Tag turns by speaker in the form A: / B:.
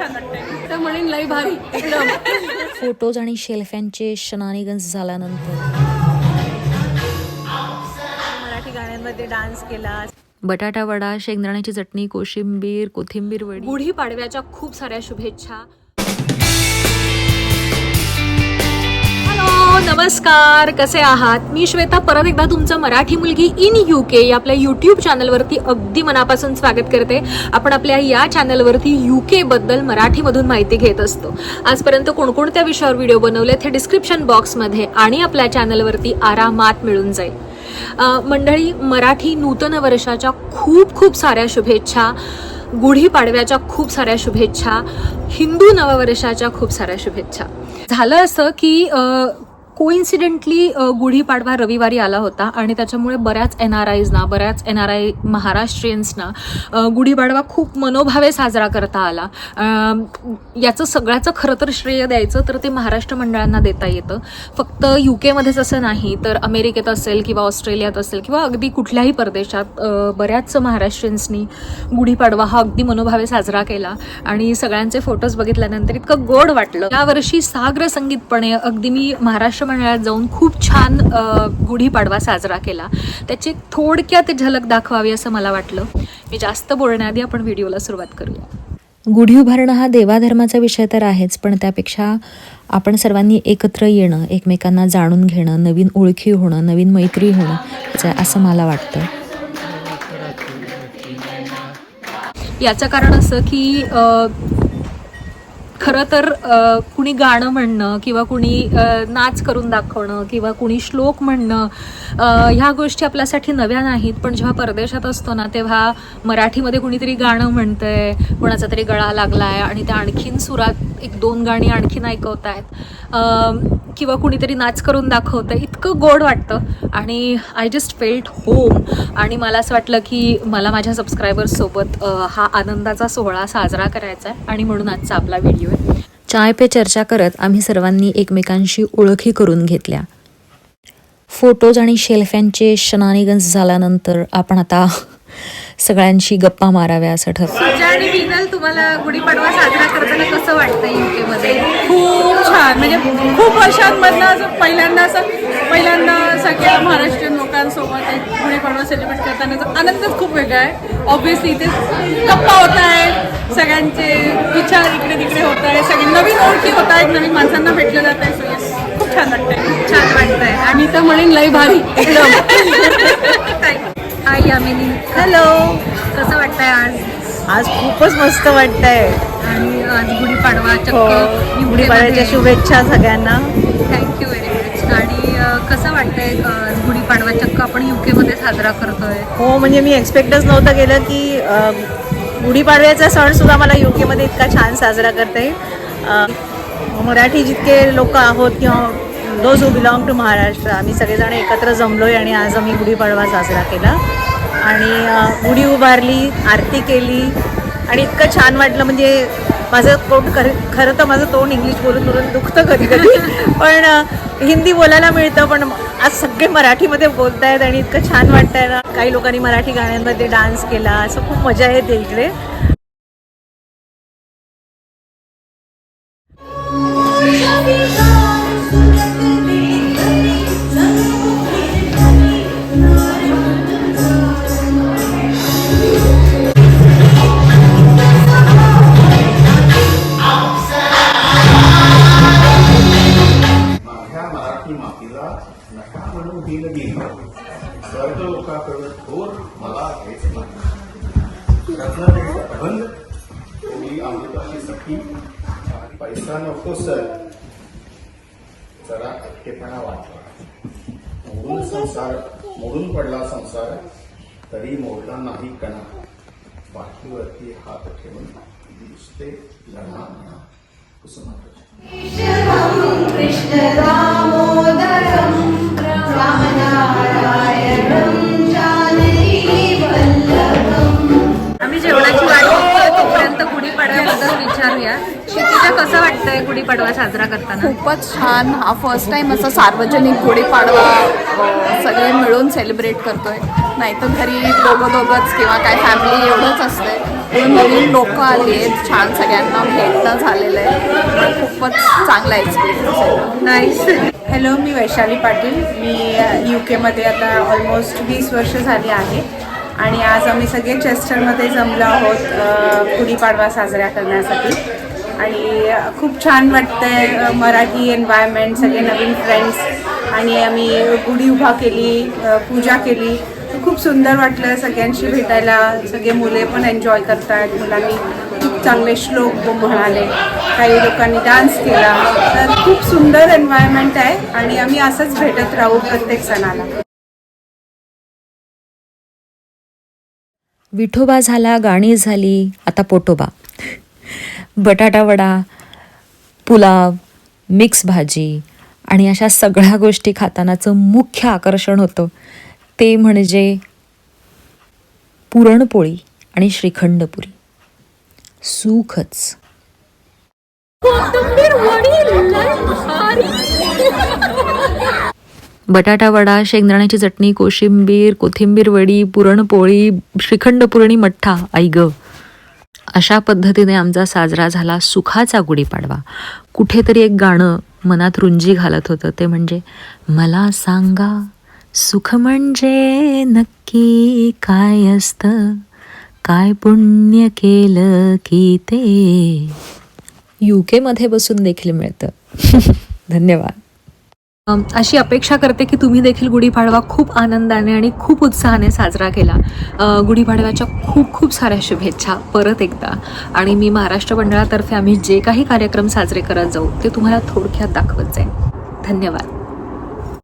A: छान वाटतंय. तर म्हणेन लय भारी.
B: फोटोज आणि शेल्फ्यांचे शनानिगन्स झाल्यानंतर.
C: मराठी गाण्यांमध्ये डान्स केला.
B: बटाटा वडा शेंगदाण्याची चटणी कोशिंबीर कोथिंबीर वडी.
A: गुढी पाडव्याच्या खूप साऱ्या शुभेच्छा. नमस्कार कसे आहात? मी श्वेता परत एकदा तुमचं मराठी मुलगी इन यू के या आपल्या यूट्यूब चॅनलवरती अगदी मनापासून स्वागत करते. आपण आपल्या या चॅनलवरती यू के बद्दल मराठीमधून माहिती घेत असतो. आजपर्यंत कोणकोणत्या विषयावर व्हिडिओ बनवलेत हे डिस्क्रिप्शन बॉक्समध्ये आणि आपल्या चॅनलवरती आरामात मिळून जाईल. मंडळी मराठी नूतन वर्षाच्या खूप खूप साऱ्या शुभेच्छा गुढीपाडव्याच्या खूप साऱ्या शुभेच्छा हिंदू नववर्षाच्या खूप साऱ्या शुभेच्छा. झालं असं की कोइन्सिडेंटली गुढीपाडवा रविवारी आला होता आणि त्याच्यामुळे बऱ्याच एन आर आयजना बऱ्याच एन आर आय महाराष्ट्रीयन्सना गुढीपाडवा खूप मनोभावे साजरा करता आला. याचं सगळ्याचं खरं तर श्रेय द्यायचं तर ते महाराष्ट्र मंडळांना देता येतं. फक्त यू केमध्येच असं नाही तर अमेरिकेत असेल किंवा ऑस्ट्रेलियात असेल किंवा अगदी कुठल्याही परदेशात बऱ्याच महाराष्ट्रीयन्सनी गुढीपाडवा हा अगदी मनोभावे साजरा केला. आणि सगळ्यांचे फोटोज बघितल्यानंतर इतकं गोड वाटलं. यावर्षी साग्र संगीतपणे अगदी मी महाराष्ट्र मंडळात जाऊन खूप छान गुढीपाडवा साजरा केला. त्याची थोडक्यात झलक दाखवावी असं मला वाटलं. मी जास्त बोलण्याआधी आपण व्हिडिओला सुरुवात करूया.
B: गुढी उभारणं हा देवाधर्माचा विषय तर आहेच पण त्यापेक्षा आपण सर्वांनी एकत्र येणं एकमेकांना जाणून घेणं नवीन ओळखी होणं नवीन मैत्री होणं असं मला वाटतं.
A: याचं कारण असं की खरं तर कुणी गाणं म्हणणं किंवा कुणी नाच करून दाखवणं किंवा कुणी श्लोक म्हणणं ह्या गोष्टी आपल्यासाठी नव्या नाहीत. पण जेव्हा परदेशात असतो ना तेव्हा मराठीमध्ये कुणीतरी गाणं म्हणतंय कोणाचा तरी गळा लागलाय आणि त्या आणखीन सुरात एक दोन गाणी आणखीन ऐकवत आहेत किंवा कुणीतरी नाच करून दाखवतं इतकं गोड वाटतं. आणि आय जस्ट फेल्ट होम आणि मला असं वाटलं की मला माझ्या सबस्क्रायबर्ससोबत हा आनंदाचा सोहळा साजरा करायचा आहे आणि म्हणून आजचा आपला व्हिडिओ आहे.
B: चाय पे चर्चा करत आम्ही सर्वांनी एकमेकांशी ओळखी करून घेतल्या. फोटोज आणि शेल्फ्यांचे शनानिगंज झाल्यानंतर आपण आता सगळ्यांशी गप्पा माराव्या असं
A: पूजा आणि विनल तुम्हाला गुढीपाडवा साजरा करताना कसं वाटतं युके मध्ये?
C: खूप छान. म्हणजे खूप वर्षांमधनं असं पहिल्यांदा असं पहिल्यांदा सगळ्या महाराष्ट्रीयन लोकांसोबत एक गुढीपाडवा सेलिब्रेट करतानाचा आनंदच खूप वेगळा आहे. ऑब्व्हियसली इथे गप्पा होत आहेत सगळ्यांचे विचार इकडे तिकडे होत आहे सगळे नवीन ओळखी होत आहेत नवीन माणसांना भेटलं जात आहे. सो खूप छान वाटतंय.
A: छान वाटतंय. आणि तर म्हणेन लय भारी. एकदम हाय यामिनी.
C: हॅलो
A: कसं वाटतंय आज?
C: आज खूपच मस्त वाटतंय.
A: आणि आज गुढीपाडवा
C: हो गुढीपाडव्याच्या शुभेच्छा सगळ्यांना.
A: थँक्यू व्हेरी मच आणि अ, कसं वाटतंय अ, गुढीपाडवा चक्क आपण युके मध्ये साजरा करतोय?
C: हो म्हणजे मी एक्सपेक्टच नव्हतं केलं की अ, गुढीपाडव्याचा सण सुद्धा मला यू केमध्ये इतका छान साजरा करता. अ, मराठी जितके लोक आहोत किंवा those who belong to Maharashtra आम्ही सगळेजण एकत्र जमलोय आणि आज आम्ही गुढीपाडवा साजरा केला. आणि गुढी उभारली आरती केली आणि इतकं छान वाटलं. म्हणजे माझं तोंड खर खरं तर माझं तोंड इंग्लिश बोलून बोलून दुखतं कधी कधी पण हिंदी बोलायला मिळतं पण आज सगळे मराठीमध्ये बोलतायत आणि इतकं छान वाटतंय ना. काही लोकांनी मराठी गाण्यांमध्ये डान्स केला. असं खूप मजा येते इकडे.
D: माझ्या मराठी मातीला नका म्हणून दिल. गेली स्वर्ग लोकाकडे थोर? मला हेच नाही. रत्नागिरीचा अभंग कोणी अमृताची सखी. पैसा नको सर. जरा एकटेपणा वाटला मोडून संसार मोडून पडला संसार तरी मोडला नाही कणा. बाकीवरती हात ठेवून दिसते लढा म्हणा. कुसुमाग्रज
A: कृष्णरामोदरम् बघतोय तोपर्यंत गुढीपाडव्याबद्दल विचारूया. क्षितिज पूजा कसं वाटतंय गुढीपाडवा साजरा करताना?
E: खूपच छान. हा फर्स्ट टाइम असं सार्वजनिक गुढीपाडवा अ, सगळे मिळून सेलिब्रेट करतोय. नाही तर घरी दोघं दोघंच किंवा काय फॅमिली एवढंच असते पण नवीन लोक आली आहेत. छान सगळ्यांना भेटणं झालेलं आहे. खूपच चांगला एक्सपिरियन्स आहे.
A: नाईस
F: हॅलो मी वैशाली पाटील. मी यू केमध्ये आता ऑलमोस्ट वीस वर्ष झाली आहे. आणि आज आम्ही सगळे चेस्टरमध्ये जमलो आहोत गुढीपाडवा साजरा करण्यासाठी. आणि खूप छान वाटतंय मराठी एन्व्हायरमेंट सगळे नवीन फ्रेंड्स आणि आम्ही गुढी उभा केली पूजा केली. खूप सुंदर वाटलं सगळ्यांशी भेटायला. सगळे मुले पण एन्जॉय करतात. मुलांनी खूप चांगले श्लोक म्हणाले. काही लोकांनी डान्स केला. तर खूप सुंदर एन्व्हायरमेंट आहे. आणि आम्ही असंच भेटत राहू प्रत्येक सणाला.
B: विठोबा झाला गाणी झाली आता पोटोबा. बटाटा वडा पुलाव मिक्स भाजी आणि अशा सगळ्या गोष्टी खातानाचं मुख्य आकर्षण होतं. ते म्हणजे पुरणपोळी आणि श्रीखंडपुरी. सुखच. बटाटा वडा शेंगदाण्याची चटणी कोशिंबीर कोथिंबीर वडी पुरणपोळी श्रीखंड पुरणी मठ्ठा आई ग. अशा पद्धतीने आमचा साजरा झाला सुखाचा गुढीपाडवा. कुठेतरी एक गाणं मनात रुंजी घालत होतं ते म्हणजे मला सांगा सुख म्हणजे नक्की काय असतं? काय पुण्य केलं की ते? यू केमध्ये बसून देखील मिळतं. धन्यवाद.
A: अशी अपेक्षा करते की तुम्ही देखील गुढीपाडवा खूप आनंदाने आणि खूप उत्साहाने साजरा केला. गुढीपाडव्याच्या खूप खूप साऱ्या शुभेच्छा परत एकदा. आणि मी महाराष्ट्र मंडळातर्फे आम्ही जे काही कार्यक्रम साजरे करत जाऊ ते तुम्हाला थोडक्यात दाखवत जाईल धन्यवाद.